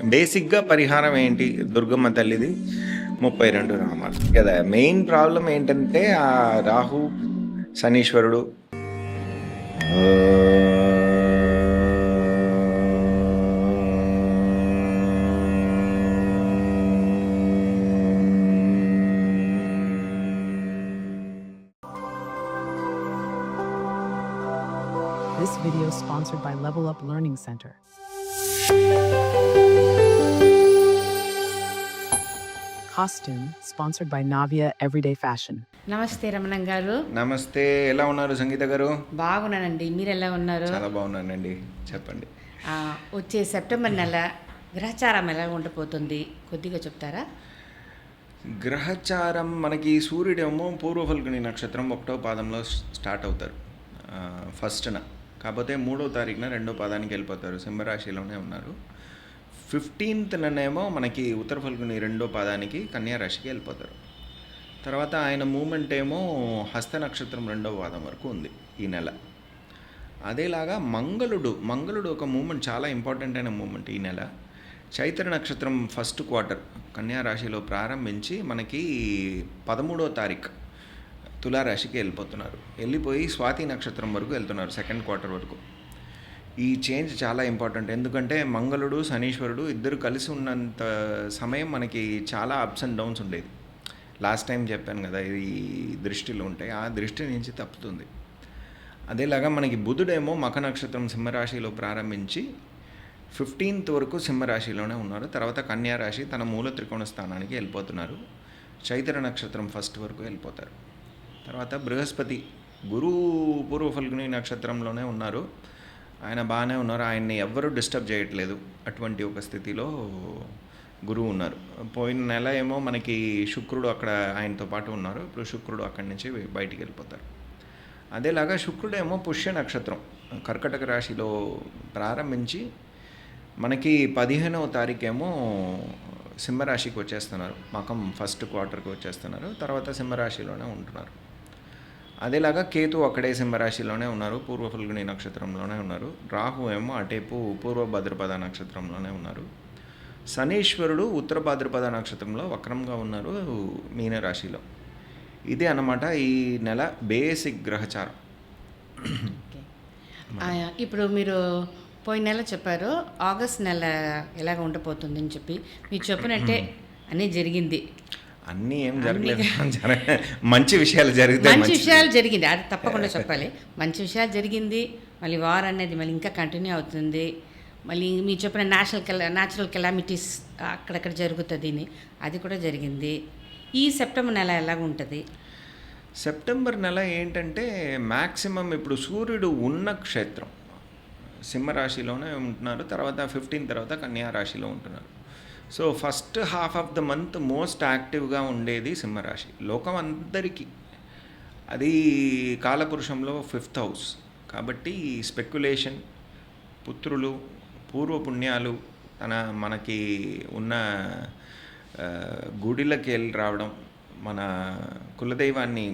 బేసిక్గా పరిహారం ఏంటి? దుర్గమ్మ తల్లిది ముప్పై రెండు రామాలు. కదా మెయిన్ ప్రాబ్లం ఏంటంటే ఆ రాహు శనీశ్వరుడు. This video is sponsored by Level Up Learning Center. Costume sponsored by Navia Everyday Fashion. నమస్తే రమణం గారు. నమస్తే ఎలా ఉన్నారు సంగీత గారు? బాగున్నానండి మీరు ఎలా ఉన్నారు? చాలా బాగున్నానండి చెప్పండి. ఆ, వచ్చే సెప్టెంబర్ నెల గ్రహచారం ఎలా ఉండబోతుంది కొద్దిగా చెప్తారా? గ్రహచారం మనకి సూర్యుడేమో పూర్వ ఫల్గుని నక్షత్రం ఒకటో పాదంలో స్టార్ట్ అవుతారు. ఫస్ట్న. కాకపోతే మూడో తారీఖున రెండో పాదానికి వెళ్ళిపోతారు సింహరాశిలోనే ఉన్నారు. ఫిఫ్టీన్త్ననేమో మనకి ఉత్తర ఫల్గుని రెండో పాదానికి కన్యా రాశికి వెళ్ళిపోతారు. తర్వాత ఆయన మూమెంట్ ఏమో హస్త నక్షత్రం రెండవ పాదం వరకు ఉంది ఈ నెల. అదేలాగా మంగళుడు మంగళుడు ఒక మూమెంట్ చాలా ఇంపార్టెంట్ అయిన మూమెంట్ ఈ నెల. చైత్ర నక్షత్రం ఫస్ట్ క్వార్టర్ కన్యా రాశిలో ప్రారంభించి మనకి పదమూడో తారీఖు తులారాశికి వెళ్ళిపోతున్నారు. వెళ్ళిపోయి స్వాతి నక్షత్రం వరకు వెళ్తున్నారు సెకండ్ క్వార్టర్ వరకు. ఈ చేంజ్ చాలా ఇంపార్టెంట్. ఎందుకంటే మంగళుడు శనీశ్వరుడు ఇద్దరు కలిసి ఉన్నంత సమయం మనకి చాలా అప్స్ అండ్ డౌన్స్ ఉండేది. లాస్ట్ టైం చెప్పాను కదా ఇది దృష్టిలో ఉంటాయి ఆ దృష్టి నుంచి తప్పుతుంది. అదేలాగా మనకి బుధుడేమో మఖ నక్షత్రం సింహరాశిలో ప్రారంభించి ఫిఫ్టీన్త్ వరకు సింహరాశిలోనే ఉన్నారు. తర్వాత కన్యారాశి తన మూల త్రికోణ స్థానానికి వెళ్ళిపోతున్నారు. చైత్ర నక్షత్రం ఫస్ట్ వరకు వెళ్ళిపోతారు. తర్వాత బృహస్పతి గురు పూర్వ ఫల్గుని నక్షత్రంలోనే ఉన్నారు. ఆయన బాగానే ఉన్నారు. ఆయన్ని ఎవ్వరూ డిస్టర్బ్ చేయట్లేదు. అటువంటి ఒక స్థితిలో గురువు ఉన్నారు. పోయిన నెల ఏమో మనకి శుక్రుడు అక్కడ ఆయనతో పాటు ఉన్నారు. ఇప్పుడు శుక్రుడు అక్కడి నుంచి బయటికి వెళ్ళిపోతారు. అదేలాగా శుక్రుడేమో పుష్య నక్షత్రం. కర్కటక రాశిలో ప్రారంభించి మనకి పదిహేనవ తారీఖేమో సింహరాశికి వచ్చేస్తున్నారు. మకం ఫస్ట్ క్వార్టర్కి వచ్చేస్తున్నారు. తర్వాత సింహరాశిలోనే ఉంటున్నారు. అదేలాగా కేతు అక్కడే సింహరాశిలోనే ఉన్నారు పూర్వ ఫల్గుని నక్షత్రంలోనే ఉన్నారు రాహు ఏమో అటేపు పూర్వ భద్రపద నక్షత్రంలోనే ఉన్నారు. శనీశ్వరుడు ఉత్తర భాద్రపద నక్షత్రంలో వక్రంగా ఉన్నారు మీనరాశిలో. ఇదే అన్నమాట ఈ నెల బేసిక్ గ్రహచారం. ఇప్పుడు మీరు పోయిన నెల చెప్పారు ఆగస్ట్ నెల ఎలాగ ఉండబోతుంది అని చెప్పి. మీరు చెప్పినట్టే అన్నీ జరిగింది. అన్నీ ఏం జరగలేదు. జరగ- మంచి విషయాలు జరిగితే మంచి. విషయాలు జరిగింది. అది తప్పకుండా చెప్పాలి. మంచి విషయాలు జరిగింది. మళ్ళీ వార్ అనేది మళ్ళీ ఇంకా కంటిన్యూ అవుతుంది. మళ్ళీ మీరు చెప్పిన నేషనల్ కెలా న్యాచురల్ కెలామిటీస్ అక్కడక్కడ జరుగుతుంది అది కూడా జరిగింది. ఈ సెప్టెంబర్ నెల ఎలాగ ఉంటుంది? సెప్టెంబర్ నెల ఏంటంటే మ్యాక్సిమం ఇప్పుడు సూర్యుడు ఉన్న క్షేత్రం. సింహరాశిలోనే ఉంటున్నారు. తర్వాత ఫిఫ్టీన్ తర్వాత కన్యా రాశిలో ఉంటున్నారు. So first half of the month most యాక్టివ్గా ఉండేది సింహరాశి. లోకం అందరికీ అది కాలపురుషంలో ఫిఫ్త్ హౌస్. కాబట్టి స్పెక్యులేషన్ పుత్రులు పూర్వపుణ్యాలు తన మనకి ఉన్న గుడిలకి వెళ్ళి రావడం మన కులదైవాన్ని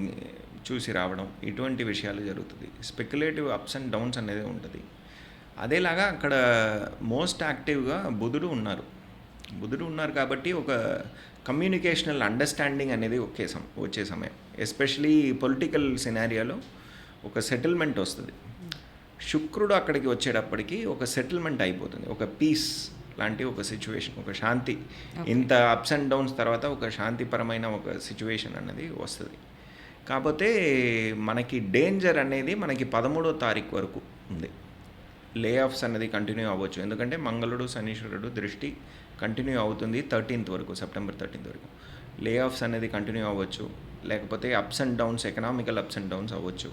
చూసి రావడం ఇటువంటి విషయాలు జరుగుతుంది. స్పెక్యులేటివ్ అప్స్ అండ్ డౌన్స్ అనేది ఉంటుంది. అదేలాగా అక్కడ మోస్ట్ యాక్టివ్గా బుధుడు ఉన్నారు. బుధుడు ఉన్నారు కాబట్టి ఒక కమ్యూనికేషనల్ అండర్స్టాండింగ్ అనేది ఒకే సమ వచ్చే సమయం. ఎస్పెషలీ పొలిటికల్ సినారియాలో ఒక సెటిల్మెంట్ వస్తుంది. శుక్రుడు అక్కడికి వచ్చేటప్పటికి ఒక సెటిల్మెంట్ అయిపోతుంది. ఒక పీస్ లాంటి ఒక సిచ్యువేషన్ ఒక శాంతి. ఇంత అప్స్ అండ్ డౌన్స్ తర్వాత ఒక శాంతిపరమైన ఒక సిచ్యువేషన్ అనేది వస్తుంది. కాకపోతే మనకి డేంజర్ అనేది మనకి పదమూడో తారీఖు వరకు ఉంది. లే ఆఫ్స్ అనేది కంటిన్యూ అవ్వచ్చు. ఎందుకంటే మంగళుడు శనీశ్వరుడు దృష్టి కంటిన్యూ అవుతుంది థర్టీన్త్ వరకు సెప్టెంబర్ థర్టీన్త్ వరకు. లే ఆఫ్స్ అనేది కంటిన్యూ అవ్వచ్చు. లేకపోతే ups and downs economical ups and downs అవ్వచ్చు.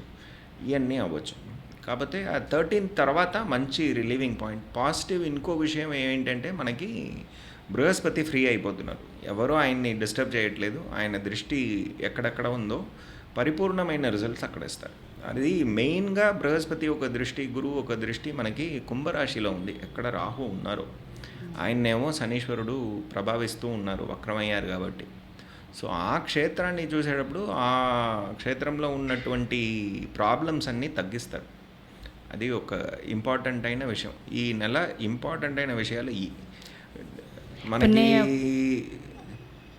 ఇవన్నీ అవ్వచ్చు. కాకపోతే ఆ థర్టీన్త్ తర్వాత మంచి రిలీవింగ్ పాయింట్ పాజిటివ్ ఇంకో విషయం ఏంటంటే మనకి బృహస్పతి ఫ్రీ అయిపోతున్నారు. ఎవరూ ఆయన్ని డిస్టర్బ్ చేయట్లేదు. ఆయన దృష్టి ఎక్కడెక్కడ ఉందో పరిపూర్ణమైన రిజల్ట్స్ అక్కడ ఇస్తారు అది మెయిన్గా బృహస్పతి ఒక దృష్టి గురువు ఒక దృష్టి మనకి కుంభరాశిలో ఉంది. ఎక్కడ రాహు ఉన్నారో. ఆయన్నేమో శనీశ్వరుడు ప్రభావిస్తూ ఉన్నారు వక్రమయ్యారు కాబట్టి. సో ఆ క్షేత్రాన్ని చూసేటప్పుడు ఆ క్షేత్రంలో ఉన్నటువంటి ప్రాబ్లమ్స్ అన్నీ తగ్గిస్తారు. అది ఒక ఇంపార్టెంట్ అయిన విషయం. ఈ నెల ఇంపార్టెంట్ అయిన విషయాలు ఈ మనకి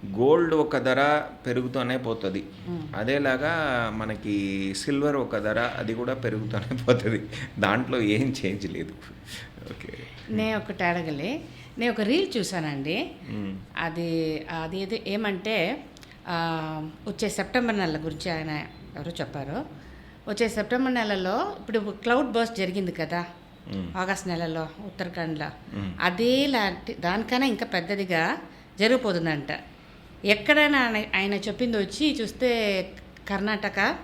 గోల్డ్ ఒక ధర పెరుగుతూనే పోతుంది. అదేలాగా మనకి సిల్వర్ ఒక ధర అది కూడా పెరుగుతూనే పోతుంది. దాంట్లో ఏం చేంజ్ లేదు. ఓకే. నేను ఒకటి అడగలే. నేను ఒక రీల్ చూసానండి అది అది ఏదో ఏమంటే వచ్చే సెప్టెంబర్ నెల గురించి ఆయన ఎవరో చెప్పారు. వచ్చే సెప్టెంబర్ నెలలో ఇప్పుడు క్లౌడ్ బర్స్ట్ జరిగింది కదా. ఆగస్ట్ నెలలో ఉత్తరాఖండ్లో. అదే లాంటి దానికన్నా ఇంకా పెద్దదిగా జరిగిపోతుందంట ఎక్కడైనా ఆయన- చెప్పింది వచ్చి చూస్తే కర్ణాటక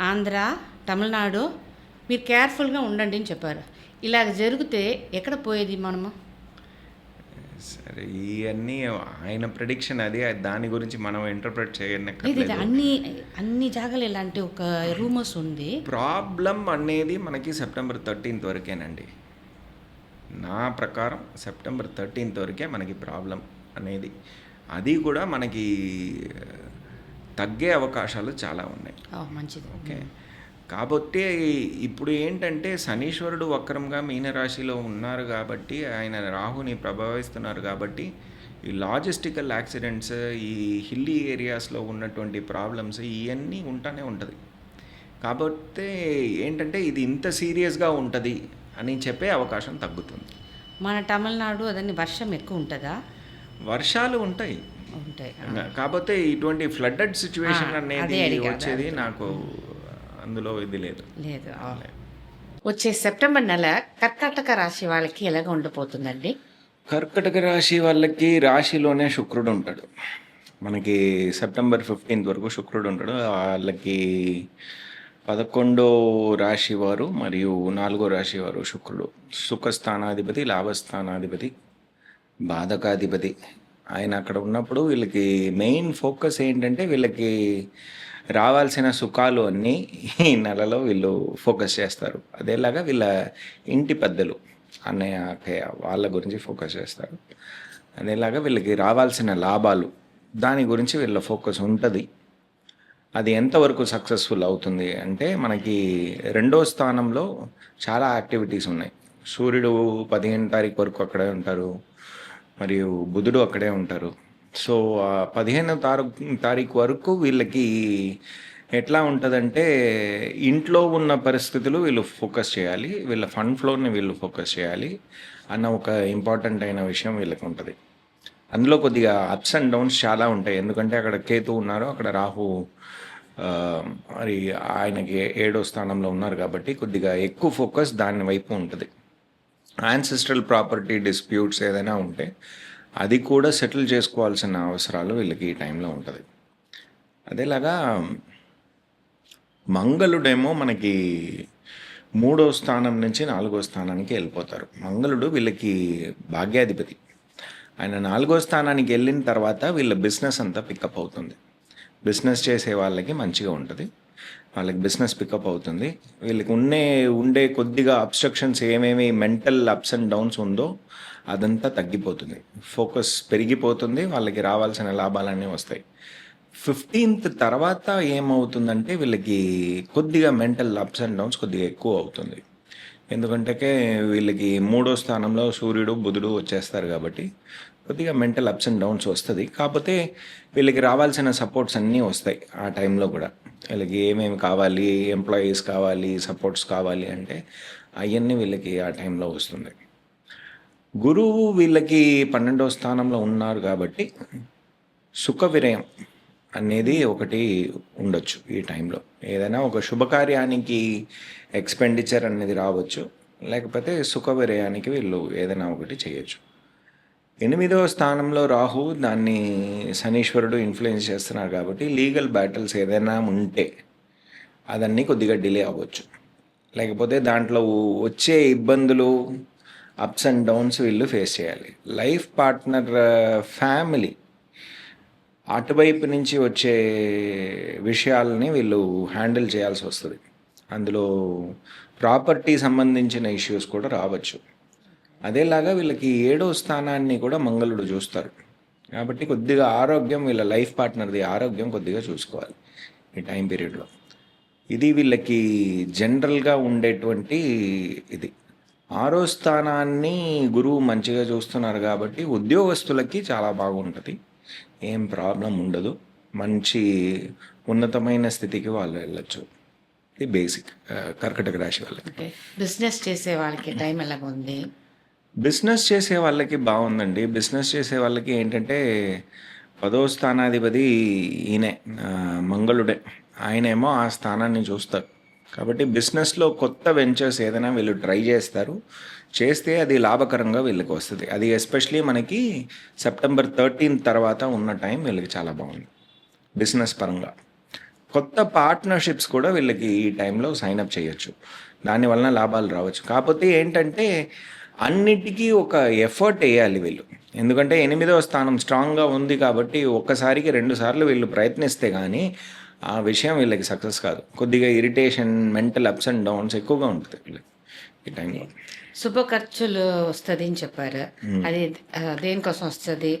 ఆంధ్ర తమిళనాడు మీరు కేర్ఫుల్గా ఉండండి అని చెప్పారు. ఇలాగ జరిగితే ఎక్కడ పోయేది మనము? సరే ఇవన్నీ ఆయన ప్రిడిక్షన్ అది దాని గురించి మనం ఇంటర్ప్రిట్ చేయనక్కర్లేదు. అన్ని అన్ని జాగాలు ఇలాంటి ఒక రూమర్స్ ఉంది. ప్రాబ్లం అనేది మనకి సెప్టెంబర్ థర్టీన్త్ వరకేనండి. నా ప్రకారం సెప్టెంబర్ థర్టీన్త్ వరకే మనకి ప్రాబ్లం అనేది. అది కూడా మనకి తగ్గే అవకాశాలు చాలా ఉన్నాయి. మంచిది. ఓకే. కాబట్టి ఇప్పుడు ఏంటంటే శనీశ్వరుడు వక్రంగా మీనరాశిలో ఉన్నారు కాబట్టి ఆయన రాహుని ప్రభావిస్తున్నారు కాబట్టి ఈ లాజిస్టికల్ యాక్సిడెంట్స్ ఈ హిల్లీ ఏరియాస్లో ఉన్నటువంటి ప్రాబ్లమ్స్ ఇవన్నీ ఉంటానే ఉంటుంది. కాబట్టి ఏంటంటే ఇది ఇంత సీరియస్గా ఉంటుంది అని చెప్పే అవకాశం తగ్గుతుంది. మన తమిళనాడు అదన్నీ వర్షం ఎక్కువ ఉంటుందా? వర్షాలు ఉంటాయి. ఉంటాయి. కాకపోతే ఇటువంటి ఫ్లడ్డెడ్ సిచ్యువేషన్ అనేది వచ్చేది నాకు అందులో ఇది లేదు. లేదు. వచ్చే సెప్టెంబర్ నెల కర్కాటక రాశి వాళ్ళకి ఎలాగ ఉండిపోతుందండి? కర్కటక రాశి వాళ్ళకి రాశిలోనే శుక్రుడు ఉంటాడు. మనకి సెప్టెంబర్ ఫిఫ్టీన్త్ వరకు శుక్రుడు ఉంటాడు. వాళ్ళకి పదకొండో రాశి వారు మరియు నాలుగో రాశి వారు శుక్రుడు. సుఖస్థానాధిపతి లాభస్థానాధిపతి బాధకాధిపతి. ఆయన అక్కడ ఉన్నప్పుడు వీళ్ళకి మెయిన్ ఫోకస్ ఏంటంటే వీళ్ళకి రావాల్సిన సుఖాలు అన్నీ ఈ నెలలో వీళ్ళు ఫోకస్ చేస్తారు. అదేలాగా వీళ్ళ ఇంటి పెద్దలు అన్నయ్య అక్కయ్య వాళ్ళ గురించి ఫోకస్ చేస్తారు. అదేలాగా వీళ్ళకి రావాల్సిన లాభాలు దాని గురించి వీళ్ళ ఫోకస్ ఉంటుంది. అది ఎంతవరకు సక్సెస్ఫుల్ అవుతుంది అంటే మనకి రెండో స్థానంలో చాలా యాక్టివిటీస్ ఉన్నాయి. సూర్యుడు పదిహేను తారీఖు వరకు అక్కడే ఉంటారు. మరియు బుధుడు అక్కడే ఉంటారు. సో పదిహేనో తారీఖు తారీఖు వరకు వీళ్ళకి ఎట్లా ఉంటుందంటే ఇంట్లో ఉన్న పరిస్థితులు వీళ్ళు ఫోకస్ చేయాలి. వీళ్ళ ఫండ్ ఫ్లోని వీళ్ళు ఫోకస్ చేయాలి అన్న ఒక ఇంపార్టెంట్ అయిన విషయం వీళ్ళకి ఉంటుంది. అందులో కొద్దిగా అప్స్ అండ్ డౌన్స్ చాలా ఉంటాయి. ఎందుకంటే అక్కడ కేతు ఉన్నారు. అక్కడ రాహు మరి ఆయనకి ఏడో స్థానంలో ఉన్నారు కాబట్టి కొద్దిగా ఎక్కువ ఫోకస్ దాని వైపు ఉంటుంది. యాన్సిస్ట్రల్ ప్రాపర్టీ డిస్ప్యూట్స్ ఏదైనా ఉంటే అది కూడా సెటిల్ చేసుకోవాల్సిన అవసరాలు వీళ్ళకి ఈ టైంలో ఉంటుంది. అదేలాగా మంగళుడేమో మనకి మూడో స్థానం నుంచి నాలుగో స్థానానికి వెళ్ళిపోతారు. మంగళుడు వీళ్ళకి భాగ్యాధిపతి. ఆయన నాలుగో స్థానానికి వెళ్ళిన తర్వాత వీళ్ళ బిజినెస్ అంతా పికప్ అవుతుంది. బిజినెస్ చేసే వాళ్ళకి మంచిగా ఉంటుంది. వాళ్ళకి బిజినెస్ పికప్ అవుతుంది. వీళ్ళకి ఉండే ఉండే కొద్దిగా అబ్స్ట్రక్షన్స్ ఏమేమి మెంటల్ అప్స్ అండ్ డౌన్స్ ఉందో అదంతా తగ్గిపోతుంది. ఫోకస్ పెరిగిపోతుంది వాళ్ళకి రావాల్సిన లాభాలన్నీ వస్తాయి. ఫిఫ్టీన్త్ తర్వాత ఏమవుతుందంటే వీళ్ళకి కొద్దిగా మెంటల్ అప్స్ అండ్ డౌన్స్ కొద్దిగా ఎక్కువ అవుతుంది. ఎందుకంటే వీళ్ళకి మూడో స్థానంలో సూర్యుడు బుధుడు వచ్చేస్తారు కాబట్టి కొద్దిగా మెంటల్ అప్స్ అండ్ డౌన్స్ వస్తుంది. కాకపోతే వీళ్ళకి రావాల్సిన సపోర్ట్స్ అన్నీ వస్తాయి ఆ టైంలో కూడా. వీళ్ళకి ఏమేమి కావాలి ఎంప్లాయీస్ కావాలి సపోర్ట్స్ కావాలి అంటే అవన్నీ వీళ్ళకి ఆ టైంలో వస్తుంది. గురువు వీళ్ళకి పన్నెండవ స్థానంలో ఉన్నారు కాబట్టి సుఖ విరయం అనేది ఒకటి ఉండొచ్చు ఈ టైంలో. ఏదైనా ఒక శుభకార్యానికి ఎక్స్పెండిచర్ అనేది రావచ్చు. లేకపోతే సుఖ విరయానికి వీళ్ళు ఏదైనా ఒకటి చేయొచ్చు. ఎనిమిదవ స్థానంలో రాహు దాన్ని శనీశ్వరుడు ఇన్ఫ్లుయెన్స్ చేస్తున్నారు కాబట్టి లీగల్ బ్యాటిల్స్ ఏదైనా ఉంటే అదన్నీ కొద్దిగా డిలే అవ్వచ్చు. లేకపోతే దాంట్లో వచ్చే ఇబ్బందులు అప్స్ అండ్ డౌన్స్ వీళ్ళు ఫేస్ చేయాలి. లైఫ్ పార్ట్నర్ ఫ్యామిలీ అటువైపు నుంచి వచ్చే విషయాలని వీళ్ళు హ్యాండిల్ చేయాల్సి వస్తుంది. అందులో ప్రాపర్టీ సంబంధించిన ఇష్యూస్ కూడా రావచ్చు. అదేలాగా వీళ్ళకి ఏడో స్థానాన్ని కూడా మంగళుడు చూస్తారు. కాబట్టి కొద్దిగా ఆరోగ్యం వీళ్ళ లైఫ్ పార్ట్నర్ది ఆరోగ్యం కొద్దిగా చూసుకోవాలి ఈ టైం పీరియడ్లో. ఇది వీళ్ళకి జనరల్గా ఉండేటువంటి ఇది. ఆరో స్థానాన్ని గురువు మంచిగా చూస్తున్నారు కాబట్టి ఉద్యోగస్తులకి చాలా బాగుంటుంది. ఏం ప్రాబ్లం ఉండదు. మంచి ఉన్నతమైన స్థితికి వాళ్ళు వెళ్ళొచ్చు. ఇది బేసిక్ కర్కటక రాశి వాళ్ళకి. బిజినెస్ చేసే వాళ్ళకి టైం ఎలాగ ఉంది బిజినెస్ చేసే వాళ్ళకి బాగుందండి. బిజినెస్ చేసే వాళ్ళకి ఏంటంటే పదో స్థానాధిపతి ఈయనే మంగళుడే. ఆయనేమో ఆ స్థానాన్ని చూస్తారు. కాబట్టి బిజినెస్లో కొత్త వెంచర్స్ ఏదైనా వీళ్ళు ట్రై చేస్తారు. చేస్తే అది లాభకరంగా వీళ్ళకి వస్తుంది. అది ఎస్పెషలీ మనకి సెప్టెంబర్ థర్టీన్ తర్వాత ఉన్న టైం వీళ్ళకి చాలా బాగుంది. బిజినెస్ పరంగా. కొత్త పార్ట్నర్షిప్స్ కూడా వీళ్ళకి ఈ టైంలో సైన్ అప్ చేయొచ్చు. దానివలన లాభాలు రావచ్చు. కాకపోతే ఏంటంటే అన్నిటికీ ఒక ఎఫర్ట్ వేయాలి వీళ్ళు. ఎందుకంటే ఎనిమిదవ స్థానం స్ట్రాంగ్గా ఉంది కాబట్టి ఒక్కసారికి రెండు సార్లు వీళ్ళు ప్రయత్నిస్తే కానీ ఆ విషయం వీళ్ళకి సక్సెస్ కాదు. కొద్దిగా irritation mental ups and downs ఎక్కువగా ఉంటుంది వీళ్ళకి ఈ టైంలో శుభ ఖర్చులు వస్తుంది అని చెప్పారు. అది దేనికోసం వస్తుంది?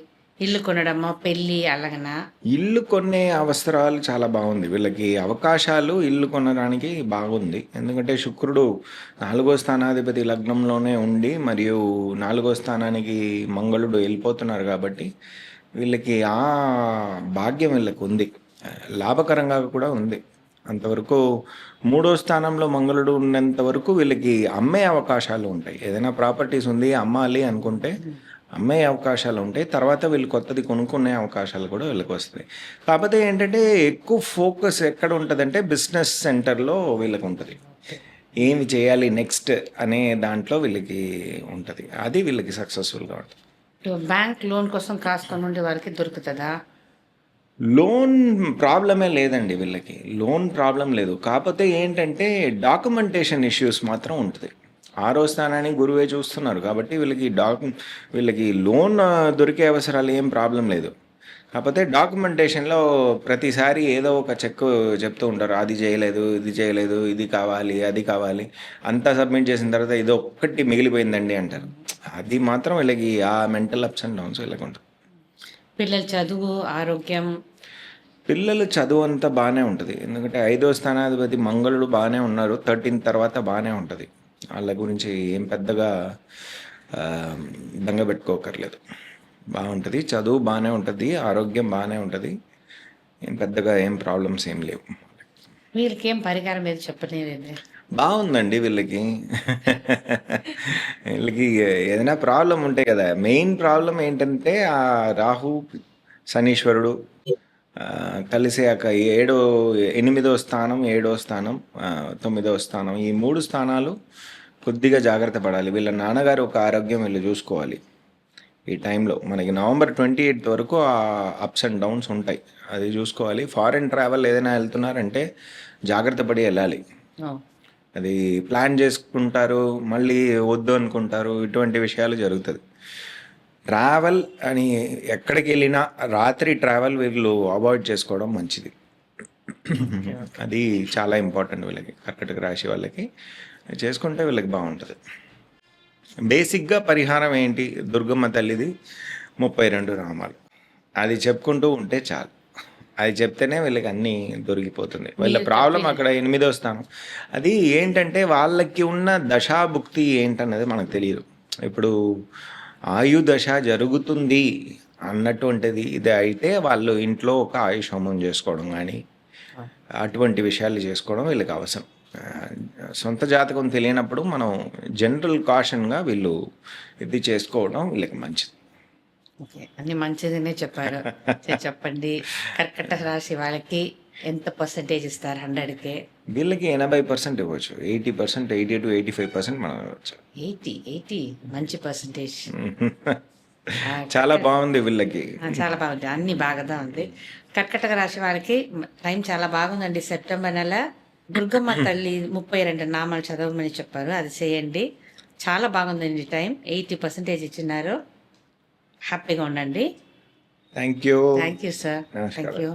ఇల్లు కొనడమా పెళ్ళి అలాగనా? ఇల్లు కొనే అవసరాలు చాలా బాగుంది. వీళ్ళకి అవకాశాలు ఇల్లు కొనడానికి బాగుంది. ఎందుకంటే శుక్రుడు నాలుగో స్థానాధిపతి లగ్నంలోనే ఉండి మరియు నాలుగో స్థానానికి మంగళుడు వెళ్ళిపోతున్నారు కాబట్టి వీళ్ళకి ఆ భాగ్యం వీళ్ళకి ఉంది. లాభకరంగా కూడా ఉంది. అంతవరకు మూడో స్థానంలో మంగళుడు ఉన్నంత వరకు వీళ్ళకి అమ్మే అవకాశాలు ఉంటాయి. ఏదైనా ప్రాపర్టీస్ ఉంది అమ్మాలి అనుకుంటే అమ్మే అవకాశాలు ఉంటాయి తర్వాత వీళ్ళు కొత్తది కొనుక్కునే అవకాశాలు కూడా వీళ్ళకి వస్తాయి. కాకపోతే ఏంటంటే ఎక్కువ ఫోకస్ ఎక్కడ ఉంటుందంటే బిజినెస్ సెంటర్లో వీళ్ళకి ఉంటుంది. ఏమి చేయాలి నెక్స్ట్ అనే దాంట్లో వీళ్ళకి ఉంటుంది. అది వీళ్ళకి సక్సెస్ఫుల్గా ఉంటుంది. బ్యాంక్ లోన్ కోసం కాసుకొని ఉండే వారికి దొరుకుతుందా? లోన్ ప్రాబ్లమే లేదండి వీళ్ళకి. లోన్ ప్రాబ్లం లేదు. కాకపోతే ఏంటంటే డాక్యుమెంటేషన్ ఇష్యూస్ మాత్రం ఉంటుంది. ఆరో స్థానాన్ని గురువే చూస్తున్నారు కాబట్టి వీళ్ళకి డాక్ వీళ్ళకి లోన్ దొరికే అవసరాలు ఏం ప్రాబ్లం లేదు. కాకపోతే డాక్యుమెంటేషన్లో ప్రతిసారి ఏదో ఒక చెక్ చెప్తూ ఉంటారు. అది చేయలేదు ఇది చేయలేదు ఇది కావాలి అది కావాలి. అంతా సబ్మిట్ చేసిన తర్వాత ఇది ఒక్కటి మిగిలిపోయిందండి అంటారు. అది మాత్రం వీళ్ళకి ఆ మెంటల్ అప్స్ అండ్ డౌన్స్ వీళ్ళకి ఉంటుంది. పిల్లల చదువు ఆరోగ్యం. పిల్లలు చదువు అంతా బాగానే ఉంటుంది. ఎందుకంటే ఐదో స్థానాధిపతి మంగళుడు బాగానే ఉన్నారు. థర్టీన్ తర్వాత బాగానే ఉంటుంది. వాళ్ళ గురించి ఏం పెద్దగా బెంగ పెట్టుకోకర్లేదు. బాగుంటుంది. చదువు బాగానే ఉంటుంది. ఆరోగ్యం బాగానే ఉంటుంది. ఏం పెద్దగా ఏం ప్రాబ్లమ్స్ ఏం లేవు. వీళ్ళకి ఏం పరిహారం ఏది చెప్పలేదు బాగుందండి వీళ్ళకి. వీళ్ళకి ఏదైనా ప్రాబ్లం ఉంటాయి కదా మెయిన్ ప్రాబ్లం ఏంటంటే ఆ రాహు శనీశ్వరుడు ఆ, కలిసాక ఏడో ఎనిమిదో స్థానం ఏడో స్థానం తొమ్మిదో స్థానం ఈ మూడు స్థానాలు కొద్దిగా జాగ్రత్త పడాలి. వీళ్ళ నాన్నగారు ఒక ఆరోగ్యం వీళ్ళు చూసుకోవాలి. ఈ టైంలో మనకి నవంబర్ ట్వంటీ ఎయిత్ వరకు ఆ అప్స్ అండ్ డౌన్స్ ఉంటాయి. అది చూసుకోవాలి. ఫారెన్ ట్రావెల్ ఏదైనా వెళ్తున్నారంటే జాగ్రత్త పడి వెళ్ళాలి. అది ప్లాన్ చేసుకుంటారు మళ్ళీ వద్దు అనుకుంటారు. ఇటువంటి విషయాలు జరుగుతుంది. ట్రావెల్ అని ఎక్కడికి వెళ్ళినా రాత్రి ట్రావెల్ వీళ్ళు అవాయిడ్ చేసుకోవడం మంచిది. అది చాలా ఇంపార్టెంట్ వీళ్ళకి కర్కటక రాశి వాళ్ళకి. చేసుకుంటే వీళ్ళకి బాగుంటుంది. బేసిక్గా పరిహారం ఏంటి? దుర్గమ్మ తల్లిది ముప్పై రెండు నామాలు. అది చెప్పుకుంటూ ఉంటే చాలు. అది చెప్తేనే వీళ్ళకి అన్నీ దొరికిపోతుంది వీళ్ళ ప్రాబ్లం అక్కడ ఎనిమిదో స్థానం. అది ఏంటంటే వాళ్ళకి ఉన్న దశాభుక్తి ఏంటన్నది మనకు తెలియదు. ఇప్పుడు ఆయు దశ జరుగుతుంది అన్నటువంటిది ఇది అయితే వాళ్ళు ఇంట్లో ఒక ఆయుష్ హోమం చేసుకోవడం కానీ అటువంటి విషయాలు చేసుకోవడం వీళ్ళకి అవసరం. సొంత జాతకం తెలియనప్పుడు మనం జనరల్ కాషన్గా వీళ్ళు ఇది చేసుకోవడం వీళ్ళకి మంచిది. ఓకే అన్ని మంచిదనే చెప్పారు. చెప్పండి. కర్కట రాశి వాళ్ళకి ఎంత పర్సంటేజ్ ఇస్తారు హండ్రెడ్కి? వీళ్ళకి ఎనభై పర్సెంట్ ఇవ్వచ్చు. Eighty percent eighty to eighty five percent మనం ఇవ్వచ్చు. Eighty eighty? మంచి పర్సంటేజ్ చాలా బాగుంది వీళ్ళకి. చాలా బాగుంది. అన్ని బాగా ఉంది. కర్కటక రాశి వాళ్ళకి టైం చాలా బాగుందండి. సెప్టెంబర్ నెల దుర్గమ్మ తల్లి ముప్పై రెండు నామాలు చదవమని చెప్పారు. అది చేయండి. చాలా బాగుందండి టైం. ఎయిటీ పర్సెంటేజ్ ఇచ్చినారు. హ్యాపీగా ఉండండి. Thank you thank you sir thank. You